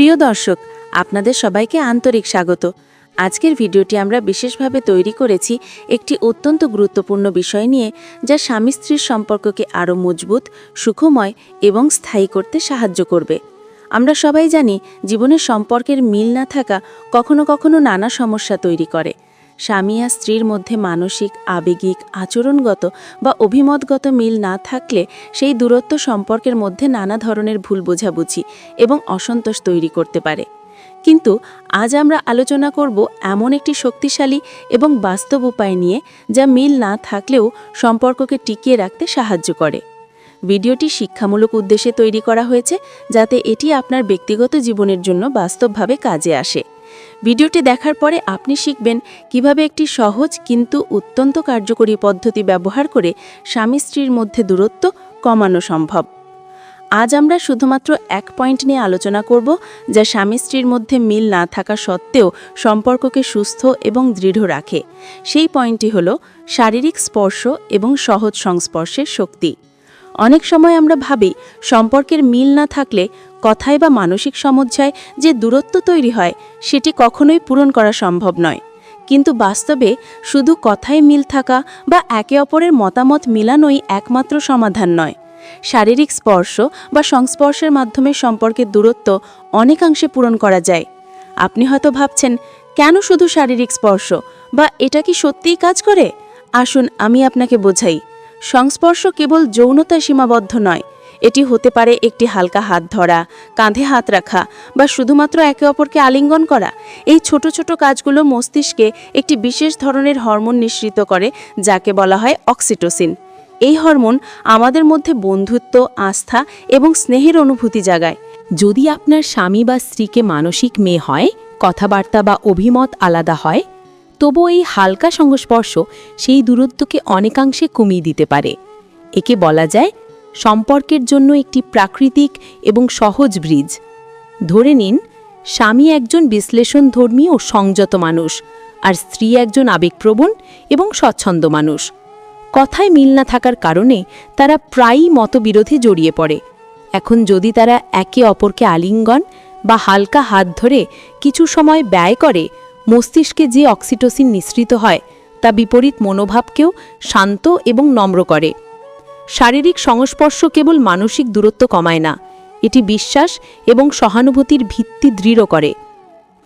প্রিয় দর্শক, আপনাদের সবাইকে আন্তরিক স্বাগত। আজকের ভিডিওটি আমরা বিশেষভাবে তৈরি করেছি একটি অত্যন্ত গুরুত্বপূর্ণ বিষয় নিয়ে, যা স্বামী স্ত্রীর সম্পর্ককে আরও মজবুত, সুখময় এবং স্থায়ী করতে সাহায্য করবে। আমরা সবাই জানি জীবনের সম্পর্কের মিল না থাকা কখনো কখনো নানা সমস্যা তৈরি করে। স্বামী আর স্ত্রীর মধ্যে মানসিক, আবেগিক, আচরণগত বা অভিমতগত মিল না থাকলে সেই দূরত্ব সম্পর্কের মধ্যে নানা ধরনের ভুল বোঝাবুঝি এবং অসন্তোষ তৈরি করতে পারে। কিন্তু আজ আমরা আলোচনা করব এমন একটি শক্তিশালী এবং বাস্তব উপায় নিয়ে যা মিল না থাকলেও সম্পর্ককে টিকিয়ে রাখতে সাহায্য করে। ভিডিওটি শিক্ষামূলক উদ্দেশ্যে তৈরি করা হয়েছে যাতে এটি আপনার ব্যক্তিগত জীবনের জন্য বাস্তবভাবে কাজে আসে। ভিডিওটি দেখার পরে আপনি শিখবেন কীভাবে একটি সহজ কিন্তু অত্যন্ত কার্যকরী পদ্ধতি ব্যবহার করে স্বামী স্ত্রীর মধ্যে দূরত্ব কমানো সম্ভব। আজ আমরা শুধুমাত্র এক পয়েন্ট নিয়ে আলোচনা করব যা স্বামী স্ত্রীর মধ্যে মিল না থাকা সত্ত্বেও সম্পর্ককে সুস্থ এবং দৃঢ় রাখে। সেই পয়েন্টটি হল শারীরিক স্পর্শ এবং সহজ সংস্পর্শের শক্তি। অনেক সময় আমরা ভাবি, সম্পর্কের মিল না থাকলে কথায় বা মানসিক সমস্যায় যে দূরত্ব তৈরি হয়, সেটি কখনোই পূরণ করা সম্ভব নয়। কিন্তু বাস্তবে শুধু কথায় মিল থাকা বা একে অপরের মতামত মিলানোই একমাত্র সমাধান নয়। শারীরিক স্পর্শ বা সংস্পর্শের মাধ্যমে সম্পর্কের দূরত্ব অনেকাংশে পূরণ করা যায়। আপনি হয়তো ভাবছেন, কেন শুধু শারীরিক স্পর্শ? বা এটা কি সত্যিই কাজ করে? আসুন আমি আপনাকে বোঝাই। সংস্পর্শ কেবল যৌনতায় সীমাবদ্ধ নয়। এটি হতে পারে একটি হালকা হাত ধরা, কাঁধে হাত রাখা বা শুধুমাত্র একে অপরকে আলিঙ্গন করা। এই ছোট ছোট কাজগুলো মস্তিষ্কে একটি বিশেষ ধরনের হরমোন নিঃসৃত করে, যাকে বলা হয় অক্সিটোসিন। এই হরমোন আমাদের মধ্যে বন্ধুত্ব, আস্থা এবং স্নেহের অনুভূতি জাগায়। যদি আপনার স্বামী বা স্ত্রীকে মানসিক মেয়ে হয়, কথাবার্তা বা অভিমত আলাদা হয় তবু এই হালকা সংস্পর্শ সেই দূরত্বকে অনেকাংশে কমিয়ে দিতে পারে। একে বলা যায় সম্পর্কের জন্য একটি প্রাকৃতিক এবং সহজ ব্রিজ। ধরে নিন, স্বামী একজন বিশ্লেষণধর্মী ও সংযত মানুষ, আর স্ত্রী একজন আবেগপ্রবণ এবং স্বচ্ছন্দ মানুষ। কথায় মিল না থাকার কারণে তারা প্রায়ই মতবিরোধে জড়িয়ে পড়ে। এখন যদি তারা একে অপরকে আলিঙ্গন বা হালকা হাত ধরে কিছু সময় ব্যয় করে মস্তিষ্কে যে অক্সিটোসিন নিঃসৃত হয়, তা বিপরীত মনোভাবকেও শান্ত এবং নম্র করে। শারীরিক সংস্পর্শ কেবল মানসিক দূরত্ব কমায় না, এটি বিশ্বাস এবং সহানুভূতির ভিত্তি দৃঢ় করে।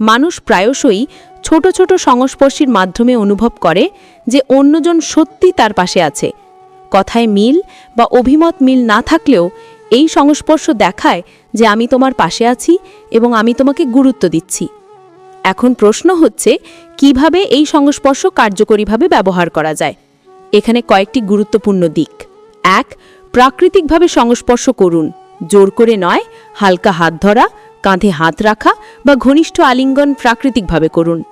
মানুষ প্রায়শই ছোট ছোট সংস্পর্শের মাধ্যমে অনুভব করে যে অন্যজন সত্যি তার পাশে আছে। কথায় মিল বা অভিমত মিল না থাকলেও এই সংস্পর্শ দেখায় যে আমি তোমার পাশে আছি এবং আমি তোমাকে গুরুত্ব দিচ্ছি। এখন প্রশ্ন হচ্ছে, কীভাবে এই সংস্পর্শ কার্যকরীভাবে ব্যবহার করা যায়? এখানে কয়েকটি গুরুত্বপূর্ণ দিক। এক, প্রাকৃতিকভাবে সংস্পর্শ করুন। জোর করে নয়, হালকা হাত ধরা, কাঁধে হাত রাখা বা ঘনিষ্ঠ আলিঙ্গন প্রাকৃতিকভাবে করুন।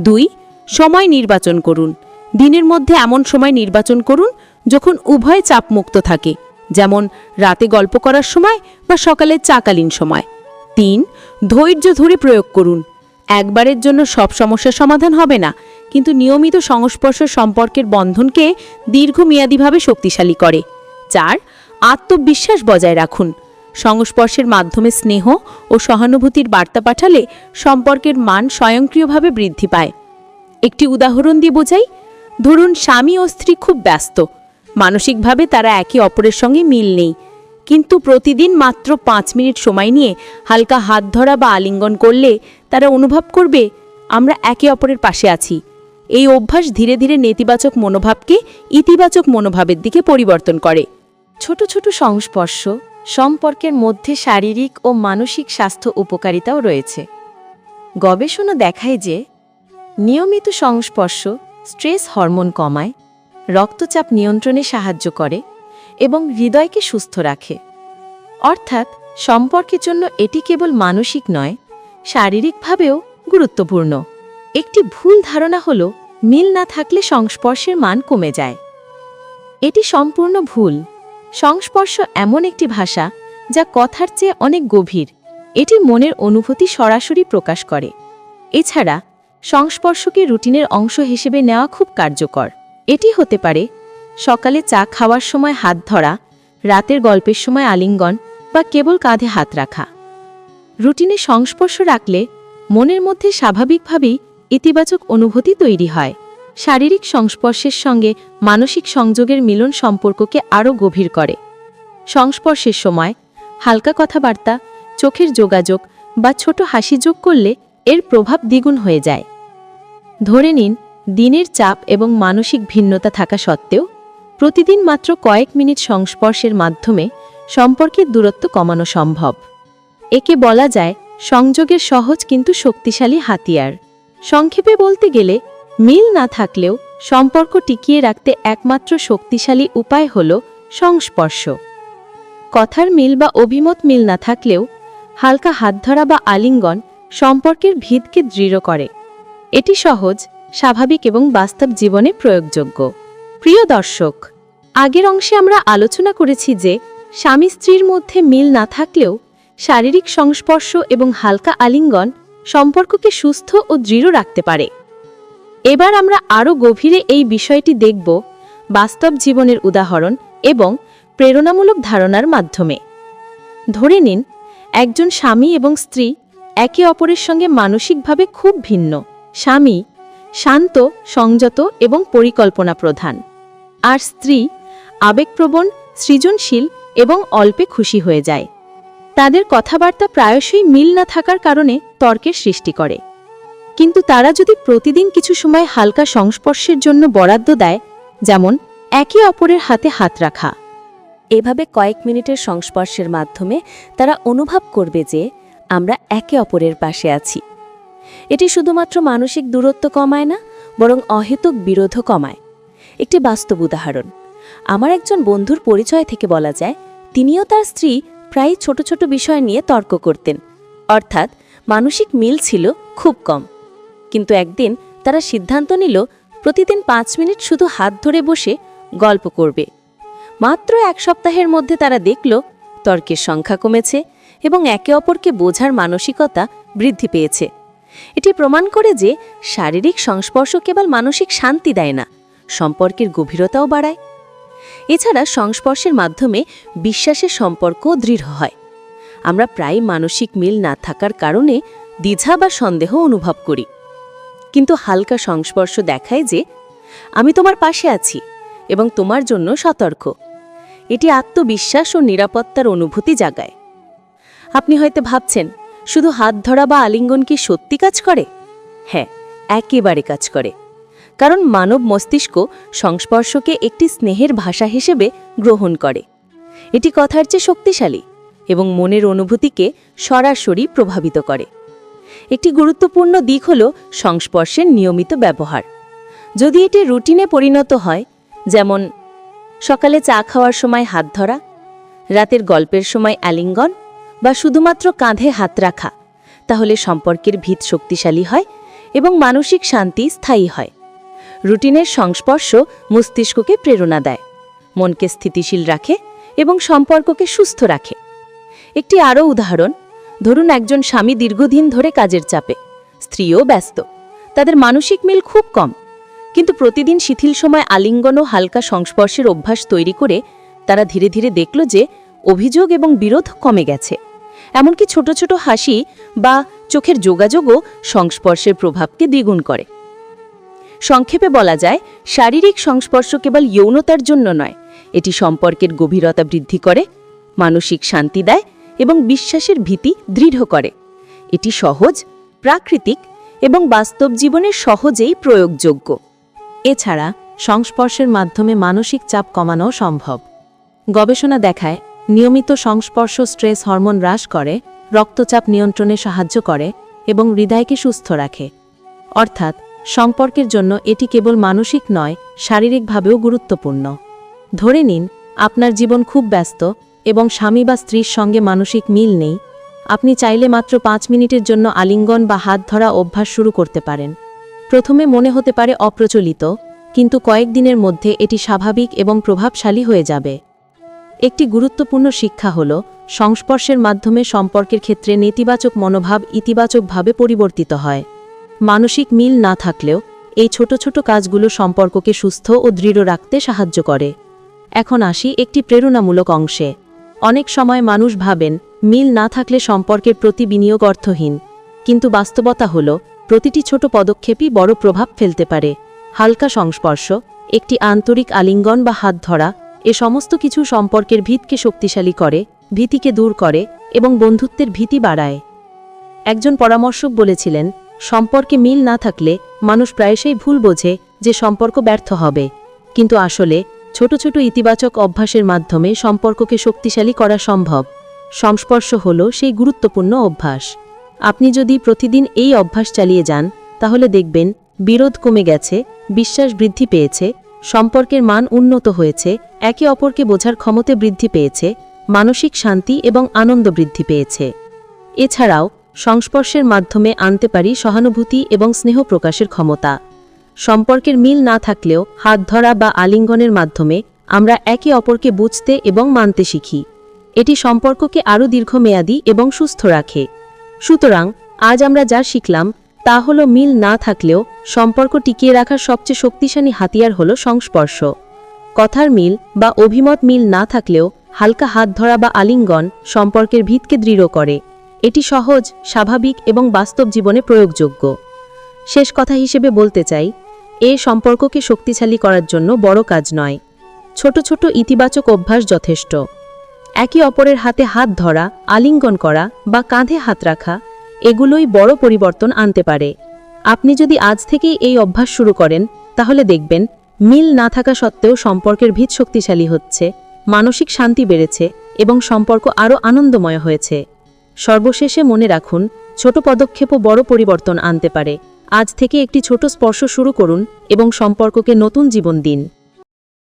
দুই, সময় নির্বাচন করুন। দিনের মধ্যে এমন সময় নির্বাচন করুন যখন উভয় চাপমুক্ত থাকে, যেমন রাতে গল্প করার সময় বা সকালে চাকালীন সময়। তিন, ধৈর্য ধরে প্রয়োগ করুন। একবারের জন্য সব সমস্যার সমাধান হবে না, কিন্তু নিয়মিত সংস্পর্শ সম্পর্কের বন্ধনকে দীর্ঘমেয়াদীভাবে শক্তিশালী করে চার আত্মবিশ্বাস বজায় রাখুন। সংস্পর্শের মাধ্যমে স্নেহ ও সহানুভূতির বার্তা পাঠালে সম্পর্কের মান স্বয়ংক্রিয়ভাবে বৃদ্ধি পায়। একটি উদাহরণ দিয়ে বোঝাই, ধরুন স্বামী ও স্ত্রী খুব ব্যস্ত, মানসিকভাবে তারা একে অপরের সঙ্গে মিল নেই। কিন্তু প্রতিদিন মাত্র পাঁচ মিনিট সময় নিয়ে হালকা হাত ধরা বা আলিঙ্গন করলে তারা অনুভব করবে, আমরা একে অপরের পাশে আছি। এই অভ্যাস ধীরে ধীরে নেতিবাচক মনোভাবকে ইতিবাচক মনোভাবের দিকে পরিবর্তন করে। ছোট ছোট সংস্পর্শ, সম্পর্কের মধ্যে শারীরিক ও মানসিক স্বাস্থ্য উপকারিতাও রয়েছে। গবেষণা দেখায় যে, নিয়মিত সংস্পর্শ স্ট্রেস হরমোন কমায়, রক্তচাপ নিয়ন্ত্রণে সাহায্য করে এবং হৃদয়কে সুস্থ রাখে। অর্থাৎ সম্পর্কের জন্য এটি কেবল মানসিক নয়, শারীরিকভাবেও গুরুত্বপূর্ণ। একটি ভুল ধারণা হল, মিল না থাকলে সংস্পর্শের মান কমে যায়। এটি সম্পূর্ণ ভুল। সংস্পর্শ এমন একটি ভাষা যা কথার চেয়ে অনেক গভীর। এটি মনের অনুভূতি সরাসরি প্রকাশ করে। এছাড়া, সংস্পর্শকে রুটিনের অংশ হিসেবে নেওয়া খুব কার্যকর। এটি হতে পারে, সকালে চা খাওয়ার সময় হাত ধরা রাতের গল্পের সময় আলিঙ্গন বা কেবল কাঁধে হাত রাখা। রুটিনে সংস্পর্শ রাখলে মনের মধ্যে স্বাভাবিকভাবেই ইতিবাচক অনুভূতি তৈরি হয়। শারীরিক সংস্পর্শের সঙ্গে মানসিক সংযোগের মিলন সম্পর্ককে আরও গভীর করে। সংস্পর্শের সময় হালকা কথাবার্তা, চোখের যোগাযোগ বা ছোট হাসি যোগ করলে এর প্রভাব দ্বিগুণ হয়ে যায়। ধরে নিন, দিনের চাপ এবং মানসিক ভিন্নতা থাকা সত্ত্বেও প্রতিদিন মাত্র কয়েক মিনিট সংস্পর্শের মাধ্যমে সম্পর্কের দূরত্ব কমানো সম্ভব। একে বলা যায় সংযোগের সহজ কিন্তু শক্তিশালী হাতিয়ার। সংক্ষেপে বলতে গেলে, মিল না থাকলেও সম্পর্ক টিকিয়ে রাখতে একমাত্র শক্তিশালী উপায় হল সংস্পর্শ। কথার মিল বা অভিমত মিল না থাকলেও হালকা হাত ধরা বা আলিঙ্গন সম্পর্কের ভিতকে দৃঢ় করে। এটি সহজ, স্বাভাবিক এবং বাস্তব জীবনে প্রয়োগযোগ্য। প্রিয় দর্শক, আগের অংশে আমরা আলোচনা করেছি যে স্বামী স্ত্রীর মধ্যে মিল না থাকলেও শারীরিক সংস্পর্শ এবং হালকা আলিঙ্গন সম্পর্ককে সুস্থ ও দৃঢ় রাখতে পারে। এবার আমরা আরও গভীরে এই বিষয়টি দেখব বাস্তব জীবনের উদাহরণ এবং প্রেরণামূলক ধারণার মাধ্যমে। ধরে নিন, একজন স্বামী এবং স্ত্রী একে অপরের সঙ্গে মানসিকভাবে খুব ভিন্ন। স্বামী শান্ত, সংযত এবং পরিকল্পনা প্রধান আর স্ত্রী আবেগপ্রবণ, সৃজনশীল এবং অল্পে খুশি হয়ে যায়। তাদের কথাবার্তা প্রায়শই মিল না থাকার কারণে তর্কের সৃষ্টি করে। কিন্তু তারা যদি প্রতিদিন কিছু সময় হালকা সংস্পর্শের জন্য বরাদ্দ দেয়, যেমন একে অপরের হাতে হাত রাখা। এভাবে কয়েক মিনিটের সংস্পর্শের মাধ্যমে তারা অনুভব করবে যে আমরা একে অপরের পাশে আছি। এটি শুধুমাত্র মানসিক দূরত্ব কমায় না, বরং অহেতুক বিরোধও কমায়। একটি বাস্তব উদাহরণ। আমার একজন বন্ধুর পরিচয় থেকে বলা যায়, তিনিও তার স্ত্রী প্রায় ছোট ছোট বিষয় নিয়ে তর্ক করতেন। অর্থাৎ মানসিক মিল ছিল খুব কম। কিন্তু একদিন তারা সিদ্ধান্ত নিল, প্রতিদিন পাঁচ মিনিট শুধু হাত ধরে বসে গল্প করবে। মাত্র এক সপ্তাহের মধ্যে তারা দেখল, তর্কের সংখ্যা কমেছে এবং একে অপরকে বোঝার মানসিকতা বৃদ্ধি পেয়েছে। এটি প্রমাণ করে যে শারীরিক সংস্পর্শ কেবল মানসিক শান্তি দেয় না সম্পর্কের গভীরতাও বাড়ায়। এছাড়া সংস্পর্শের মাধ্যমে বিশ্বাসের সম্পর্কও দৃঢ় হয়। আমরা প্রায় মানসিক মিল না থাকার কারণে দ্বিধা বা সন্দেহ অনুভব করি। কিন্তু হালকা সংস্পর্শ দেখায় যে আমি তোমার পাশে আছি এবং তোমার জন্য সতর্ক। এটি আত্মবিশ্বাস ও নিরাপত্তার অনুভূতি জাগায়। আপনি হয়তো ভাবছেন, শুধু হাত ধরা বা আলিঙ্গন কি সত্যি কাজ করে? হ্যাঁ একেবারে কাজ করে। কারণ মানব মস্তিষ্ক সংস্পর্শকে একটি স্নেহের ভাষা হিসেবে গ্রহণ করে। এটি কথার চেয়ে শক্তিশালী এবং মনের অনুভূতিকে সরাসরি প্রভাবিত করে। একটি গুরুত্বপূর্ণ দিক হল সংস্পর্শের নিয়মিত ব্যবহার। যদি এটি রুটিনে পরিণত হয়, যেমন সকালে চা খাওয়ার সময় হাত ধরা, রাতের গল্পের সময় আলিঙ্গন বা শুধুমাত্র কাঁধে হাত রাখা, তাহলে সম্পর্কের ভিত শক্তিশালী হয় এবং মানসিক শান্তি স্থায়ী হয়। রুটিনের সংস্পর্শ মস্তিষ্ককে প্রেরণা দেয়, মনকে স্থিতিশীল রাখে এবং সম্পর্ককে সুস্থ রাখে। একটি আরও উদাহরণ, ধরুন একজন স্বামী দীর্ঘদিন ধরে কাজের চাপে, স্ত্রীও ব্যস্ত, তাদের মানসিক মিল খুব কম, কিন্তু প্রতিদিন শিথিল সময় আলিঙ্গন ও হালকা সংস্পর্শের অভ্যাস তৈরি করে তারা ধীরে ধীরে দেখল যে অভিযোগ এবং বিরোধ কমে গেছে। এমনকি ছোট ছোট হাসি বা চোখের যোগাযোগও সংস্পর্শের প্রভাবকে দ্বিগুণ করে। সংক্ষেপে বলা যায়, শারীরিক সংস্পর্শ কেবল যৌনতার জন্য নয়, এটি সম্পর্কের গভীরতা বৃদ্ধি করে, মানসিক শান্তি দেয় এবং বিশ্বাসের ভীতি দৃঢ় করে। এটি সহজ, প্রাকৃতিক এবং বাস্তব জীবনে সহজেই প্রয়োগযোগ্য। এছাড়া, সংস্পর্শের মাধ্যমে মানসিক চাপ কমানো সম্ভব। গবেষণা দেখায়, নিয়মিত সংস্পর্শ স্ট্রেস হরমোন হ্রাস করে, রক্তচাপ নিয়ন্ত্রণে সাহায্য করে এবং হৃদয়কে সুস্থ রাখে। অর্থাৎ সম্পর্কের জন্য এটি কেবল মানসিক নয়, শারীরিকভাবেও গুরুত্বপূর্ণ। ধরে নিন, আপনার জীবন খুব ব্যস্ত এবং স্বামী বা স্ত্রীর সঙ্গে মানসিক মিল নেই। আপনি চাইলে মাত্র পাঁচ মিনিটের জন্য আলিঙ্গন বা হাত ধরা অভ্যাস শুরু করতে পারেন। প্রথমে মনে হতে পারে অপ্রচলিত, কিন্তু কয়েকদিনের মধ্যে এটি স্বাভাবিক এবং প্রভাবশালী হয়ে যাবে। একটি গুরুত্বপূর্ণ শিক্ষা হল, সংস্পর্শের মাধ্যমে সম্পর্কের ক্ষেত্রে নেতিবাচক মনোভাব ইতিবাচকভাবে পরিবর্তিত হয়। মানসিক মিল না থাকলেও এই ছোট ছোট কাজগুলো সম্পর্ককে সুস্থ ও দৃঢ় রাখতে সাহায্য করে। এখন আসি একটি প্রেরণামূলক অংশে। অনেক সময় মানুষ ভাবেন, মিল না থাকলে সম্পর্কের প্রতি বিনিয়োগ অর্থহীন। কিন্তু বাস্তবতা হল, প্রতিটি ছোট পদক্ষেপই বড় প্রভাব ফেলতে পারে। হালকা সংস্পর্শ, একটি আন্তরিক আলিঙ্গন বা হাত ধরা, এ সমস্ত কিছু সম্পর্কের ভিতকে শক্তিশালী করে, ভীতিকে দূর করে এবং বন্ধুত্বের ভীতি বাড়ায়। একজন পরামর্শক বলেছিলেন সম্পর্কে মিল না থাকলে মানুষ প্রায়শই ভুল বোঝে যে সম্পর্ক ব্যর্থ হবে। কিন্তু আসলে, ছোট ছোট ইতিবাচক অভ্যাসের মাধ্যমে সম্পর্ককে শক্তিশালী করা সম্ভব। সংস্পর্শ হল সেই গুরুত্বপূর্ণ অভ্যাস। আপনি যদি প্রতিদিন এই অভ্যাস চালিয়ে যান, তাহলে দেখবেন বিরোধ কমে গেছে, বিশ্বাস বৃদ্ধি পেয়েছে, সম্পর্কের মান উন্নত হয়েছে, একে অপরকে বোঝার ক্ষমতা বৃদ্ধি পেয়েছে, মানসিক শান্তি এবং আনন্দ বৃদ্ধি পেয়েছে। এছাড়াও সংস্পর্শের মাধ্যমে আনতে পারি সহানুভূতি এবং স্নেহ প্রকাশের ক্ষমতা। সম্পর্কের মিল না থাকলেও হাত ধরা বা আলিঙ্গনের মাধ্যমে আমরা একে অপরকে বুঝতে এবং মানতে শিখি। এটি সম্পর্ককে আরও দীর্ঘমেয়াদী এবং সুস্থ রাখে। সুতরাং, আজ আমরা যা শিখলাম, তা হল মিল না থাকলেও সম্পর্ক টিকিয়ে রাখার সবচেয়ে শক্তিশালী হাতিয়ার হল সংস্পর্শ। কথার মিল বা অভিমত মিল না থাকলেও হালকা হাত ধরা বা আলিঙ্গন সম্পর্কের ভিতকে দৃঢ় করে। এটি সহজ, স্বাভাবিক এবং বাস্তব জীবনে প্রয়োগযোগ্য। শেষ কথা হিসেবে বলতে চাই, এ সম্পর্ককে শক্তিশালী করার জন্য বড় কাজ নয়। ছোট ছোট ইতিবাচক অভ্যাস যথেষ্ট। একে অপরের হাতে হাত ধরা, আলিঙ্গন করা বা কাঁধে হাত রাখা, এগুলোই বড় পরিবর্তন আনতে পারে। আপনি যদি আজ থেকেই এই অভ্যাস শুরু করেন, তাহলে দেখবেন, মিল না থাকা সত্ত্বেও সম্পর্কের ভিত শক্তিশালী হচ্ছে, মানসিক শান্তি বেড়েছে এবং সম্পর্ক আরও আনন্দময় হয়েছে। সর্বশেষে মনে রাখুন, ছোট পদক্ষেপও বড় পরিবর্তন আনতে পারে। আজ থেকে একটি ছোট স্পর্শ শুরু করুন এবং সম্পর্ককে নতুন জীবন দিন।